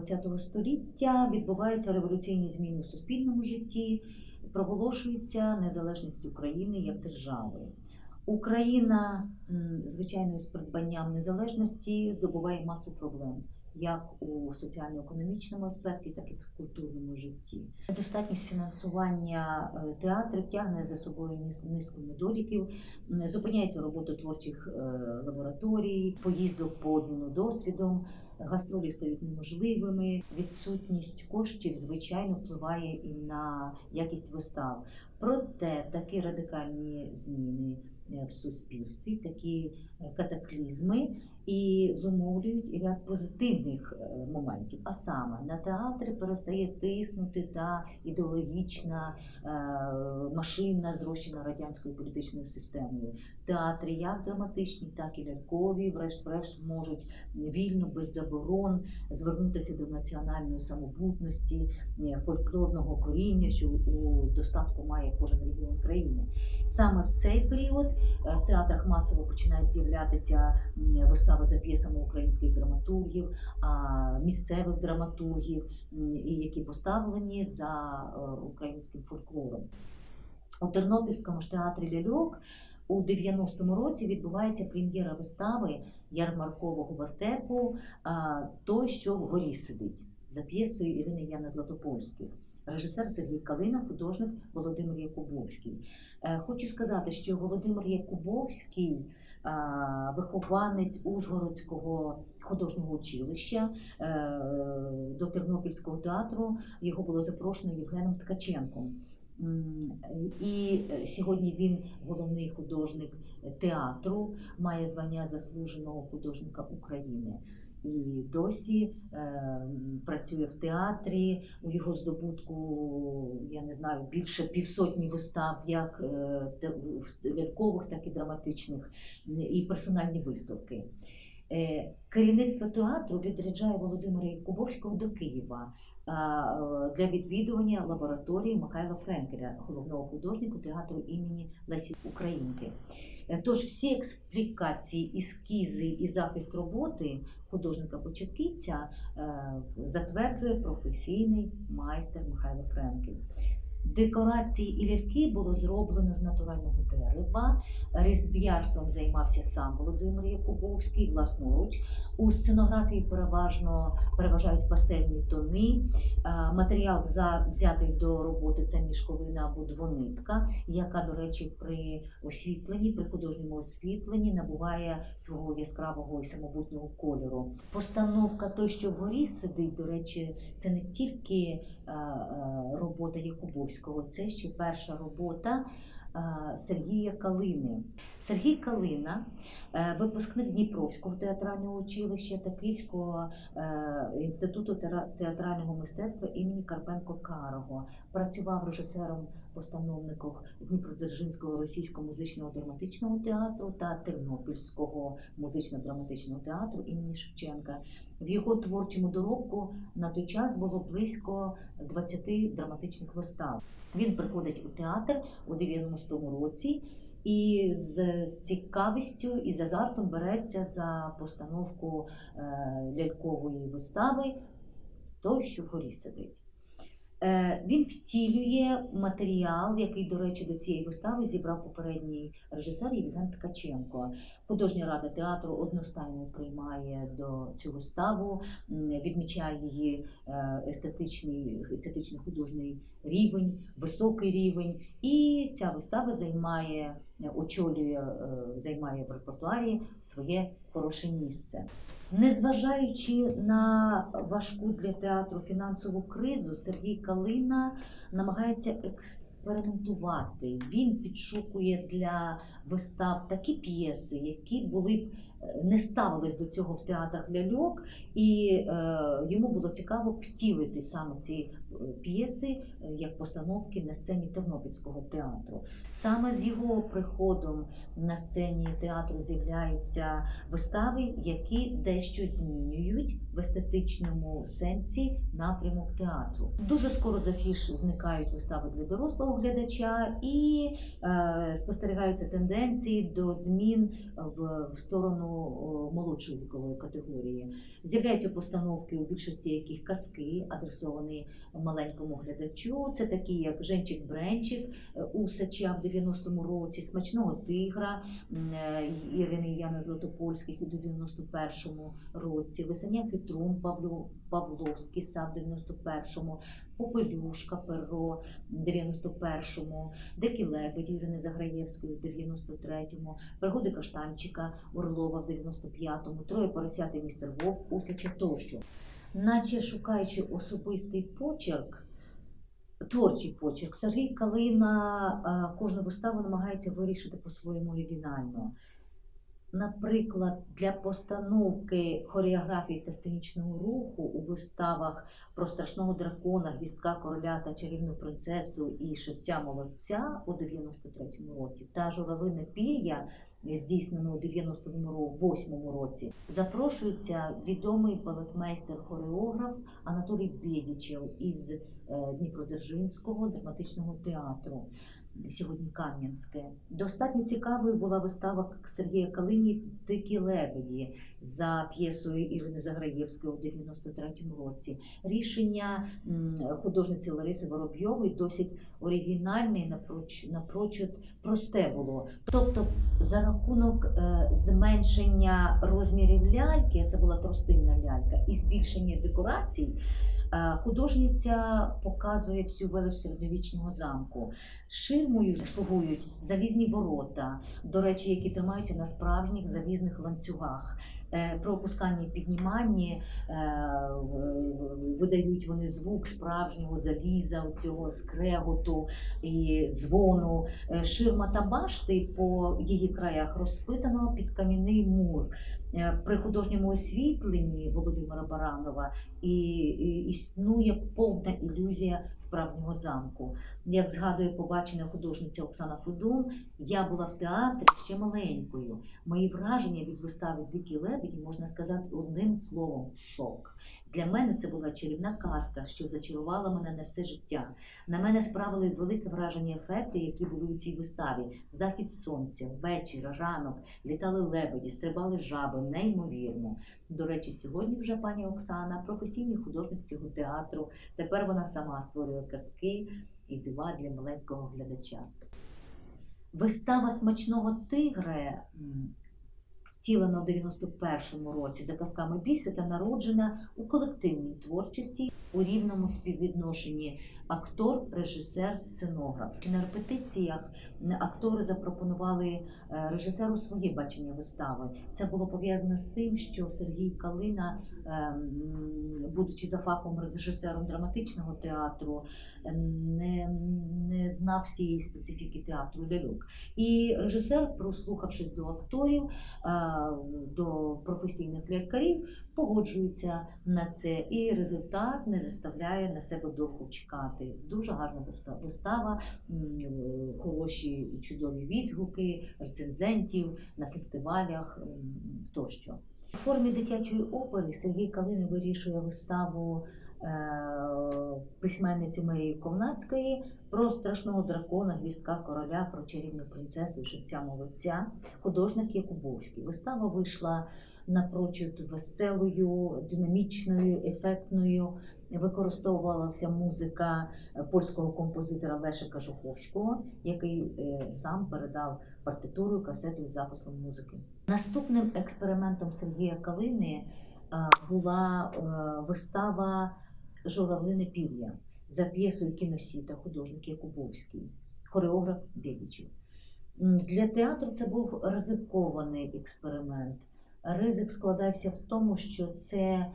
ХХ століття відбуваються революційні зміни у суспільному житті, проголошується незалежність України як держави. Україна, звичайно, з придбанням незалежності здобуває масу проблем. Як у соціально-економічному аспекті, так і в культурному житті. Недостатність фінансування е, театрів тягне за собою низ- низку недоліків, зупиняється робота творчих е, лабораторій, поїздок по обміну досвідом, гастролі стають неможливими. Відсутність коштів, звичайно, впливає і на якість вистав. Проте такі радикальні зміни е, в суспільстві, такі е, катаклізми і зумовлюють ряд позитивних е, моментів. А саме на театри перестає тиснути та ідеологічна е, машина, зрощена радянською політичною системою. Театри, як драматичні, так і лялькові, врешті-решт можуть вільно, без заборон звернутися до національної самобутності, е, фольклорного коріння, що у достатку має кожен регіон країни. Саме в цей період в театрах масово починають з'являтися м, вистави за п'єсами українських драматургів, місцевих драматургів, які поставлені за е, українським фольклором. У Тернопільському ж театрі Ляльок у 90-му році відбувається прем'єра вистави ярмаркового вертепу Той, що вгорі сидить за п'єсою Ірини Яна Златопольських. Режисер Сергій Калина, художник Володимир Якубовський. Е, Хочу сказати, що Володимир Якубовський, вихованець Ужгородського художнього училища е, до Тернопільського театру, його було запрошено Євгеном Ткаченком. І е, сьогодні він головний художник театру, має звання заслуженого художника України. І досі е, працює в театрі. У його здобутку, я не знаю, більше півсотні вистав, як е, лялькових, так і драматичних, і персональні виставки. Е, Керівництво театру відряджає Володимира Якубовського до Києва е, для відвідування лабораторії Михайла Френкеля, головного художника театру імені Лесі Українки. Е, Тож всі експлікації, ескізи і захист роботи художника-початківця е, затверджує професійний майстер Михайло Френкель. Декорації і ляльки було зроблено з натурального дерева. Різб'ярством займався сам Володимир Якубовський власноруч. У сценографії переважно переважають пастельні тони. Е, Матеріал взятий до роботи це мішковина або двонитка, яка, до речі, при освітленні, при художньому освітленні набуває свого яскравого і самобутнього кольору. Постановка той, що вгорі сидить, до речі, це не тільки робота Якубовського, це ще перша робота. е, Сергія Калини. Сергій Калина, е, випускник Дніпровського театрального училища та Київського е, інституту театрального мистецтва імені Карпенко Карого. Працював режисером постановником Дніпродзержинського російського музичного драматичного театру та Тернопільського музично-драматичного театру імені Шевченка. В його творчому доробку на той час було близько 20 драматичних вистав. Він приходить у театр у 90-му році і з, з цікавістю і з азартом береться за постановку е, лялькової вистави той, що вгорі сидить. Е, Він втілює матеріал, який, до речі, до цієї вистави зібрав попередній режисер Євген Ткаченко. Художня рада театру одностайно приймає до цю виставу, відмічає її е, естетичний, естетично художній рівень, високий рівень. І ця вистава займає, е, очолює, займає в репертуарі своє хороше місце. Незважаючи на важку для театру фінансову кризу, Сергій Калина намагається експериментувати. Він підшукує для вистав такі п'єси, які були б не ставились до цього в театрах ляльок, і е, йому було цікаво втілити саме ці е, п'єси е, як постановки на сцені Тернопільського театру. Саме з його приходом на сцені театру з'являються вистави, які дещо змінюють в естетичному сенсі напрямок театру. Дуже скоро з афіш зникають вистави для дорослого глядача, і е, спостерігаються тенденції до змін в, в сторону молодшої вікової категорії. З'являються постановки, у більшості яких казки, адресовані маленькому глядачу. Це такі, як Женчик Бренчик е, Усача в 90-му році, Смачного тигра е, Ірини Яни Златопольських у 91-му році, Лисеня Хитрун Павло, Павловський сад в 91-му, Попелюшка Перо в 91-му, Дикі лебеді Ірини Заграєвської в 93-му, Пригоди Каштанчика Орлова в 95-му, Троє поросят і містер Вовк Усача тощо. Наче шукаючи особистий почерк, творчий почерк, Сергій Калина е, кожну виставу намагається вирішити по-своєму оригінально. Наприклад, для постановки хореографії та сценічного руху у виставах про страшного дракона, гвістка короля та чарівну принцесу і шевця молодця у 93-му році та журавлине пір'я, здійснено у 98-му році, запрошується відомий балетмейстер-хореограф Анатолій Бєдічев із е, Дніпродзержинського драматичного театру сьогодні Кам'янське. Достатньо цікавою була вистава Сергія Калині Дикі лебеді за п'єсою Ірини Заграєвської у 93-му році. Рішення художниці Лариси Воробйової досить оригінальне і напроч, напрочуд просте було. Тобто, за рахунок е, зменшення розмірів ляльки, це була тростинна лялька, і збільшення декорацій. Е, Художниця показує всю велич середньовічного замку. Ширмою слугують залізні ворота, до речі, які тримаються на справжніх залізних ланцюгах. Е, При опусканні і підніманні е, видають вони звук справжнього заліза, цього скреготу і дзвону. Е, Ширма та башти по її краях розписано під кам'яний мур. При художньому освітленні Володимира Баранова і, і існує повна ілюзія справжнього замку. Як згадує побачення художниця Оксана Федун, я була в театрі ще маленькою. Мої враження від вистави Дикі лебеді можна сказати одним словом шок. Для мене це була чарівна казка, що зачарувала мене на все життя. На мене справили велике враження ефекти, які були у цій виставі. Захід сонця, вечір, ранок, літали лебеді, стрибали жаби, неймовірно. До речі, сьогодні вже пані Оксана, професійний художник цього театру. Тепер вона сама створює казки і дива для маленького глядача. Вистава смачного тигра, втілена в 91-му році за казками Бісета, народжена у колективній творчості у рівному співвідношенні актор, режисер, сценограф. На репетиціях актори запропонували е, режисеру своє бачення вистави. Це було пов'язано з тим, що Сергій Калина, ем, будучи за фахом режисером драматичного театру, ем, не, не знав всієї специфіки театру ляльок. І режисер, прослухавшись до акторів, е, до професійних лялькарів, погоджується на це, і результат не заставляє на себе довго чекати. Дуже гарна виста- вистава, хороші чудові відгуки рецензентів на фестивалях тощо. У формі дитячої опери Сергій Калини вирішує виставу письменниці Марії Ковнацької про страшного дракона, гвістка короля, про чарівну принцесу і шевця молодця, художник Якубовський. Вистава вийшла напрочуд веселою, динамічною, ефектною. Використовувалася музика е, польського композитора Лешика Жуховського, який е, сам передав партитуру касету з записом музики. Наступним експериментом Сергія Калини е, була е, вистава Журавлине пір'я за п'єсою кіносіта художник Якубовський, хореограф Бєдічів. Для театру це був ризикований експеримент. Ризик складався в тому, що це е,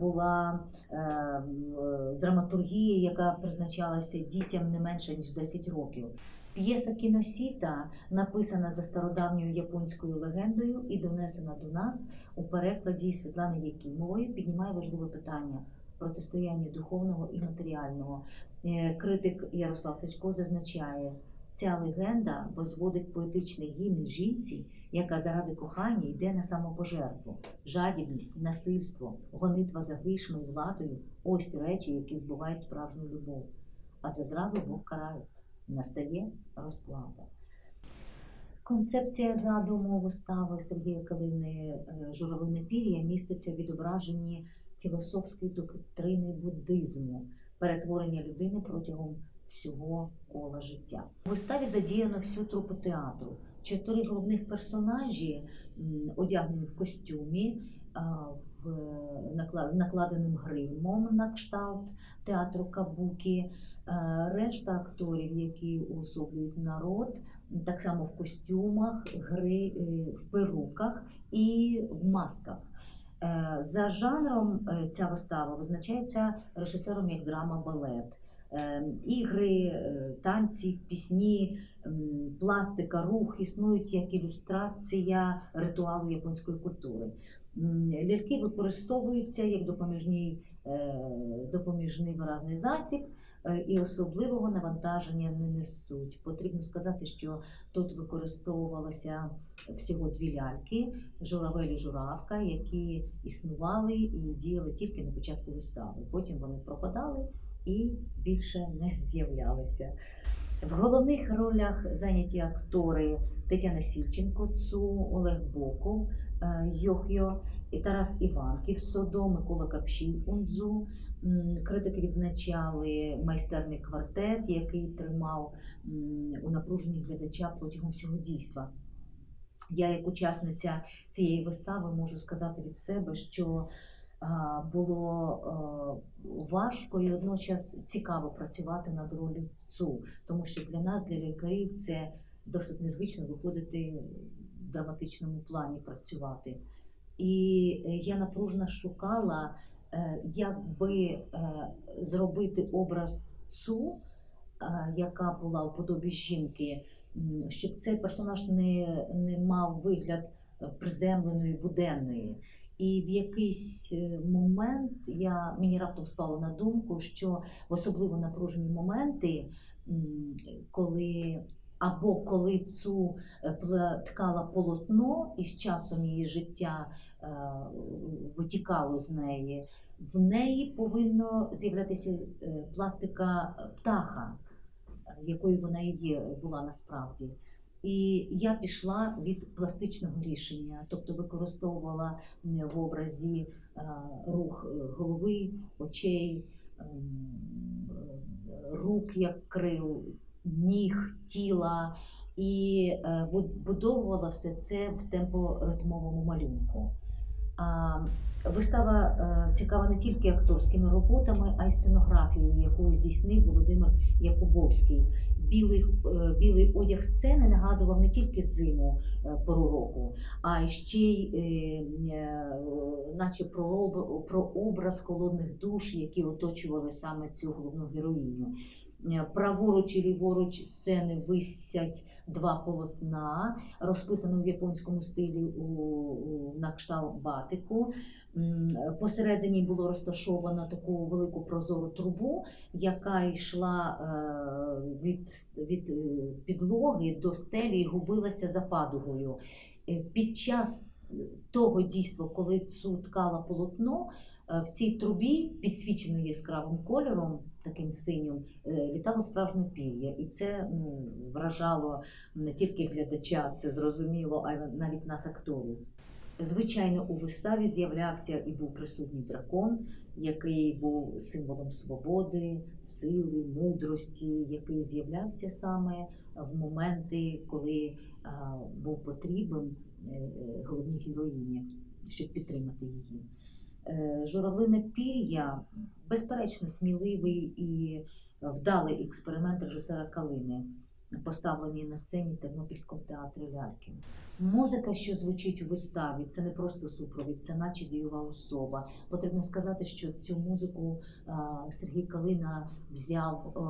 була е, м, е, драматургія, яка призначалася дітям не менше ніж 10 років. П'єса кіносіта написана за стародавньою японською легендою і донесена до нас у перекладі Світлани Якимової, піднімає важливе питання протистояння духовного і матеріального. Е, Критик Ярослав Сачко зазначає, ця легенда возводить поетичний гімн жінці, яка заради кохання йде на самопожертву, жадібність, насильство, гонитва за грішми владою ось речі, які вбивають справжню любов. А за зраду Бог карає. Настає розплата. Концепція задуму вистави Сергія Калини е, Журавлине пір'я міститься в відображенні філософської доктрини буддизму, перетворення людини протягом всього кола життя. У виставі задіяно всю трупу театру. Чотири головних персонажі, одягнені в костюмі, з накладеним гримом на кшталт театру Кабукі. Е, Решта акторів, які уособлюють народ, так само в костюмах, гри, е, в перуках і в масках. Е, За жанром е, ця вистава визначається режисером як драма балет. Е, Ігри, танці, пісні, пластика, рух існують як ілюстрація ритуалу японської культури. Ляльки використовуються як допоміжний, допоміжний виразний засіб і особливого навантаження не несуть. Потрібно сказати, що тут використовувалося всього дві ляльки журавель і журавка, які існували і діяли тільки на початку вистави. Потім вони пропадали і більше не з'являлися. В головних ролях зайняті актори Тетяна Сільченко, Цу, Олег Боков, е, Йохйо Тарас Іванків, Содо, Микола Капшій, Унзу. Критики відзначали майстерний квартет, який тримав у напруженні глядача протягом всього дійства. Я, як учасниця цієї вистави, можу сказати від себе, що було важко і водночас цікаво працювати над ролью цу, тому що для нас, для лікарів, це досить незвично виходити в драматичному плані працювати. І е, я напружено шукала, е, як би е, зробити образ цу, е, яка була у подобі жінки, щоб цей персонаж не, не мав вигляд приземленої, буденної. І в якийсь момент я, мені раптом спало на думку, що в особливо напружені моменти, коли або коли цю ткала полотно, і з часом її життя витікало з неї, в неї повинно з'являтися е, пластика птаха, якою вона і була насправді. І я пішла від пластичного рішення, тобто використовувала в образі е, рух голови, очей, ем, рук як крил, ніг, тіла, і е, вбудовувала все це в темпоритмовому малюнку. Вистава е, цікава не тільки акторськими роботами, а й сценографією, яку здійснив Володимир Якубовський. Білий, е, білий одяг сцени нагадував не тільки зиму е, пору року, а ще й наче про образ холодних душ, які оточували саме цю головну героїню. Е, Праворуч і ліворуч сцени висять два полотна, розписано в японському стилі у, на кшталт батику. Посередині було розташовано таку велику прозору трубу, яка йшла е, від, від е, підлоги до стелі і губилася за падугою. Під час того дійства, коли цю ткала полотно, в цій трубі, підсвіченою яскравим кольором, таким синім, е, літало справжнє пір'я. І це ну, вражало не тільки глядача, це зрозуміло, а навіть нас, акторів. Звичайно, у виставі з'являвся і був присутній дракон, який був символом свободи, сили, мудрості, який з'являвся саме в моменти, коли а, був потрібен е, е, головній героїні, щоб підтримати її. Е, Журавлине пір'я, безперечно, сміливий і вдалий експеримент режисера Калини, поставлений на сцені Тернопільського театру ляльки. Музика, що звучить у виставі, це не просто супровід, це наче дієва особа. Потрібно сказати, що цю музику а, Сергій Калина взяв е,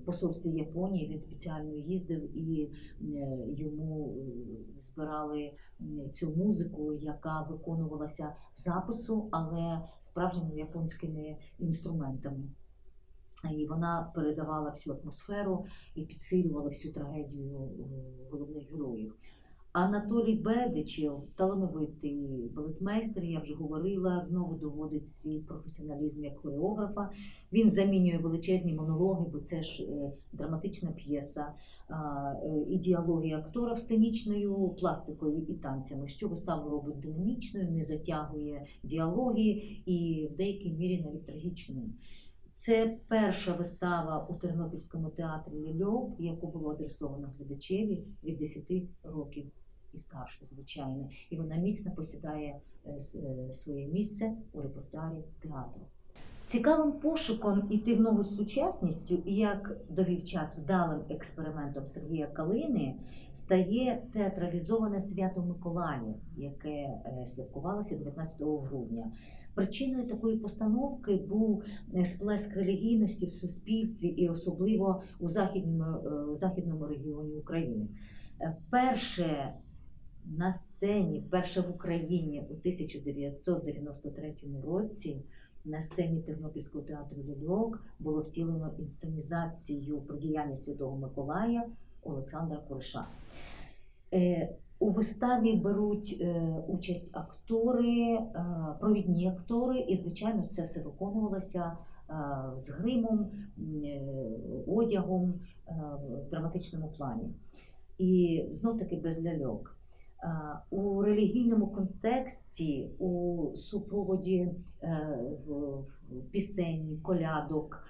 в посольстві Японії. Він спеціально їздив і е, йому е, збирали цю музику, яка виконувалася в запису, але справжніми японськими інструментами. І вона передавала всю атмосферу і підсилювала всю трагедію е, головних героїв. Анатолій Бердичев, талановитий балетмейстер, я вже говорила, знову доводить свій професіоналізм як хореографа. Він замінює величезні монологи, бо це ж е, драматична п'єса, е, і діалоги актора сценічною пластикою і танцями, що виставу робить динамічною, не затягує діалоги і в деякій мірі навіть трагічною. Це перша вистава у Тернопільському театрі Лільок, яку було адресовано глядачеві від 10 років і старше, звичайно. І вона міцно посідає е, е, своє місце у репертуарі театру. Цікавим пошуком іти в нову сучасністю, і як довів час вдалим експериментом Сергія Калини, стає театралізоване свято Миколая, яке е, святкувалося 19 грудня. Причиною такої постановки був е, сплеск релігійності в суспільстві і особливо у західному, е, західному регіоні України. Е, Вперше на сцені, вперше в Україні у 1993 році на сцені Тернопільського театру Лільок було втілено інсценізацію про діяння Святого Миколая Олександра Куриша. У виставі беруть е, участь актори, е, провідні актори, і, звичайно, це все виконувалося е, з гримом, одягом в драматичному плані. І знов таки без ляльок. У релігійному контексті, у супроводі в- пісень, колядок,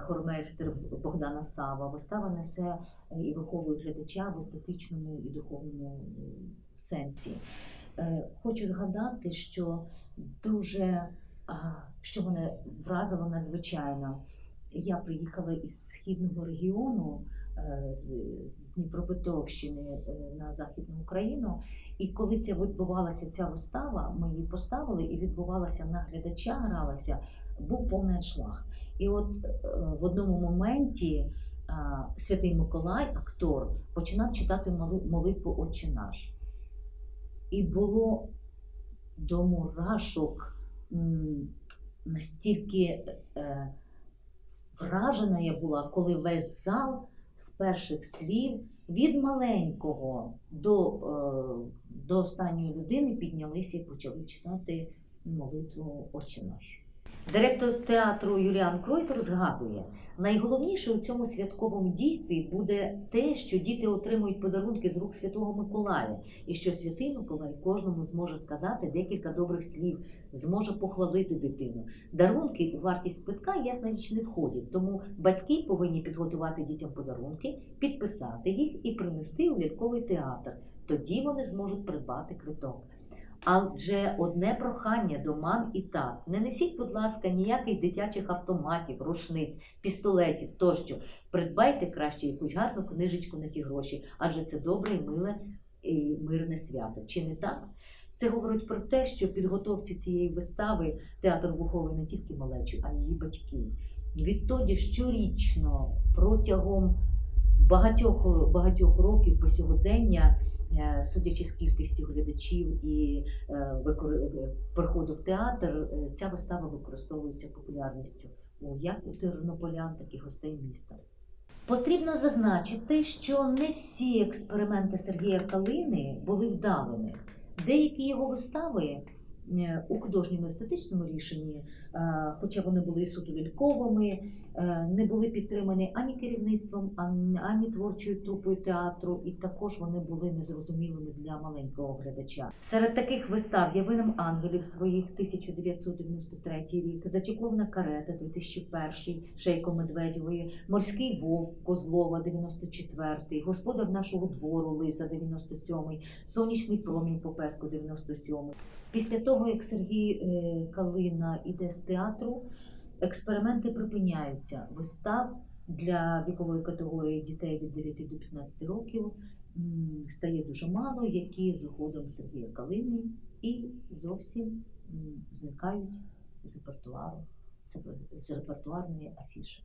хормейстер Богдана Сава, вистава несе е, і виховує глядача в естетичному і духовному е, сенсі. Е, Хочу згадати, що дуже що мене вразило надзвичайно. Я приїхала із східного регіону е, з, Дніпропетровщини е, на Західну Україну. І коли це відбувалася ця вистава, ми її поставили і відбувалася на глядача, гралася, був повний аншлаг. І от е, в одному моменті Святий Миколай, актор, починав читати молитву Отче наш. І було до мурашок настільки е, вражена я була, коли весь зал з перших слів від маленького до, е, до останньої людини піднялися і почали читати молитву Отче наш. Директор театру Юліан Кройтер згадує, найголовніше у цьому святковому дійстві буде те, що діти отримують подарунки з рук Святого Миколая, і що Святий Миколай кожному зможе сказати декілька добрих слів, зможе похвалити дитину. Дарунки у вартість квитка ясна річ не входять, тому батьки повинні підготувати дітям подарунки, підписати їх і принести у ляльковий театр. Тоді вони зможуть придбати квиток. Адже одне прохання до мам і тат: не несіть, будь ласка, ніяких дитячих автоматів, рушниць, пістолетів тощо. Придбайте краще якусь гарну книжечку на ті гроші, адже це добре і миле і мирне свято. Чи не так? Це говорить про те, що підготовці цієї вистави театр виховує не тільки малечу, а й її батьків. Відтоді щорічно протягом багатьох, багатьох років по сьогодення, судячи з кількістю глядачів і е, е, приходу в театр, е, ця вистава використовується популярністю у- як у тернополян, так і гостей міста. Потрібно зазначити, що не всі експерименти Сергія Калини були вдалими. Деякі його вистави е, у художньому естетичному рішенні, е, хоча вони були суто ляльковими, е, не були підтримані ані керівництвом, ані творчою трупою театру, і також вони були незрозумілими для маленького глядача. Серед таких вистав Явинам ангелів своїх 1993 рік, Зачекловна карета 2001, Шейко Медведєвої, Морський вовк Козлова 94, Господар нашого двору Лиса 97, Сонячний промінь Попеско 97. Після того, як Сергій е, Калина іде з театру, експерименти припиняються. Вистав для вікової категорії дітей від 9 до 15 років стає дуже мало, які з уходом Сергія Калини і зовсім зникають з репертуару, з репертуарної афіши.